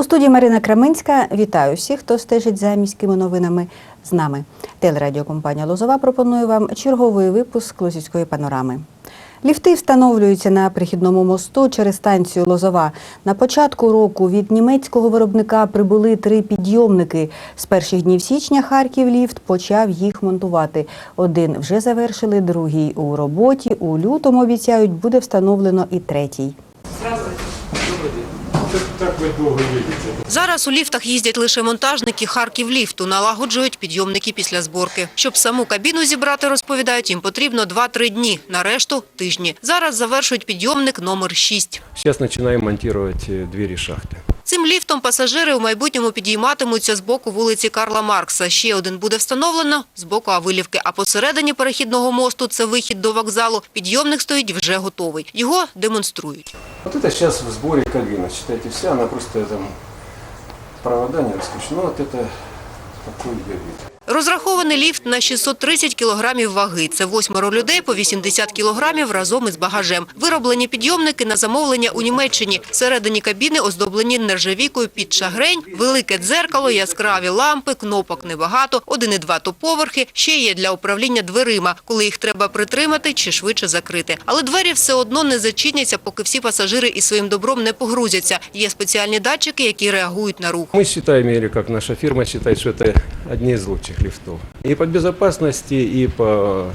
У студії Марина Краминська вітаю всіх, хто стежить за міськими новинами з нами. Телерадіокомпанія Лозова пропонує вам черговий випуск Лозівської панорами. Ліфти встановлюються на прихідному мосту через станцію Лозова. На початку року від німецького виробника прибули три підйомники. З перших днів січня Харків ліфт почав їх монтувати. Один вже завершили, другий у роботі. У лютому обіцяють буде встановлено і третій. Так ви довго їдете. Зараз у ліфтах їздять лише монтажники Харків ліфту, налагоджують підйомники після зборки. Щоб саму кабіну зібрати, розповідають, їм потрібно 2-3 дні, на решту – тижні. Зараз завершують підйомник номер 6. Зараз починаємо монтувати двері двери шахты. Цим ліфтом пасажири у майбутньому підійматимуться з боку вулиці Карла Маркса. Ще один буде встановлено з боку Авилівки. А посередині перехідного мосту – це вихід до вокзалу. Підйомник стоїть вже готовий. Його демонструють. Вот це зараз в зборі кабіна. Читайте вся, вона просто там провода не раскручена. Ну, вот это такой вид. Розрахований ліфт на 630 кілограмів ваги. Це восьмеро людей по 80 кілограмів разом із багажем. Вироблені підйомники на замовлення у Німеччині. Всередині кабіни оздоблені нержавійкою під шагрень, велике дзеркало, яскраві лампи, кнопок небагато, один і два топоверхи. Ще є для управління дверима, коли їх треба притримати чи швидше закрити. Але двері все одно не зачиняться, поки всі пасажири із своїм добром не погрузяться. Є спеціальні датчики, які реагують на рух. Считаем, или как наша фирма считает, что это одни из лучших лифтов. И по безопасности, и по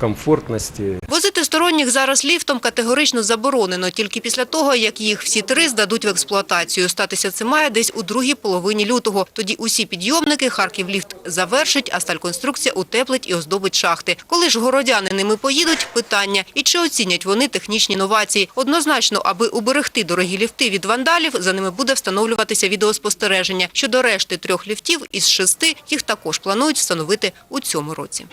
комфортности. Возити сторонніх зараз ліфтом категорично заборонено, тільки після того, як їх всі три здадуть в експлуатацію. Статися це має десь у другій половині лютого. Тоді усі підйомники Харків ліфт завершить, а стальконструкція утеплить і оздобить шахти. Коли ж городяни ними поїдуть – питання. І чи оцінять вони технічні новації? Однозначно, аби уберегти дорогі ліфти від вандалів, за ними буде встановлюватися відеоспостереження. Щодо решти трьох ліфтів із шести, їх також планують встановити у цьому році.